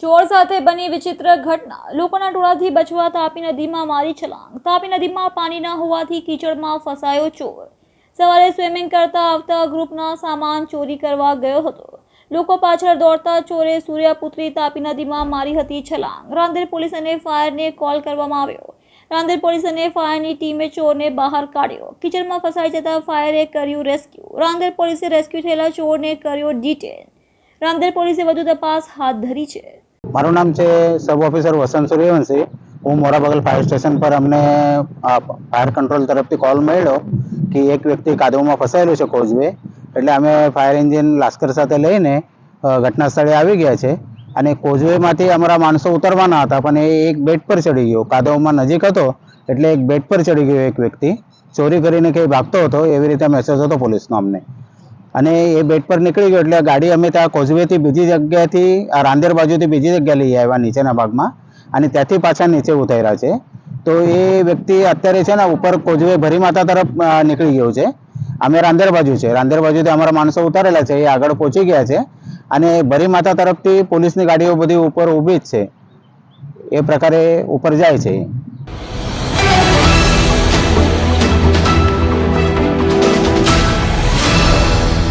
ચોર સાથે બની વિચિત્ર ઘટના. લોકોના ટોળાથી બચવા તાપી નદીમાં મારી છલાંગ. તાપી નદીમાં પાણી ન હોવાથી કીચડમાં ફસાયો ચોર. સવારે સ્વિમિંગ કરતા આવતા ગ્રુપના સામાન ચોરી કરવા ગયો હતો. લોકો પાછળ દોડતા ચોરે સૂર્યાપુત્રી તાપી નદીમાં મારી હતી છલાંગ. રાંદેર પોલીસ અને ફાયરને કોલ કરવામાં આવ્યો. રાંદેર પોલીસ અને ફાયરની ટીમે ચોરને બહાર કાઢ્યો. કીચડમાં ફસાઈ જતા ફાયરે કર્યું રેસ્ક્યુ. રાંદેર પોલીસે રેસ્ક્યુ થયેલા ચોરને કર્યો ડિટેન. રાંદેર પોલીસે વધુ તપાસ હાથ ધરી છે. મારું નામ છે સબ ઓફિસર વસંત સૂર્યવંશી. હું મોરાબગલ ફાયર સ્ટેશન પર અમને ફાયર કંટ્રોલ તરફથી કોલ મળ્યો કે એક વ્યક્તિ કાદવમાં ફસાયેલું છે કોઝવે. એટલે અમે ફાયર એન્જિન લાસ્કર સાથે લઈને ઘટના સ્થળે આવી ગયા છે. અને કોઝવેમાંથી અમારા માણસો ઉતરવાના હતા, પણ એ એક બેડ પર ચડી ગયો. કાદવમાં નજીક હતો, એટલે એક બેડ પર ચડી ગયો એક વ્યક્તિ. ચોરી કરીને કંઈ ભાગતો હતો, એવી રીતે મેસેજ હતો પોલીસનો અમને. અને એ બેડ પર નીકળી ગયો એટલે ગાડી અમે ત્યાં કોઝવેથી બીજી જગ્યાએથી રાંદેર બાજુથી બીજી જગ્યાએ લઈ આવ્યા નીચેના ભાગમાં અને ત્યાંથી પાછા નીચે ઉતાર્યા છે. તો એ વ્યક્તિ અત્યારે છે ને ઉપર કોઝવે ભરી માતા તરફ નીકળી ગયો છે. અમે રાંદેર બાજુ છે. રાંદેર બાજુથી અમારા માણસો ઉતારેલા છે. એ આગળ પહોંચી ગયા છે અને ભરી માતા તરફથી પોલીસની ગાડીઓ બધી ઉપર ઊભી જ છે. એ પ્રકારે ઉપર જાય છે.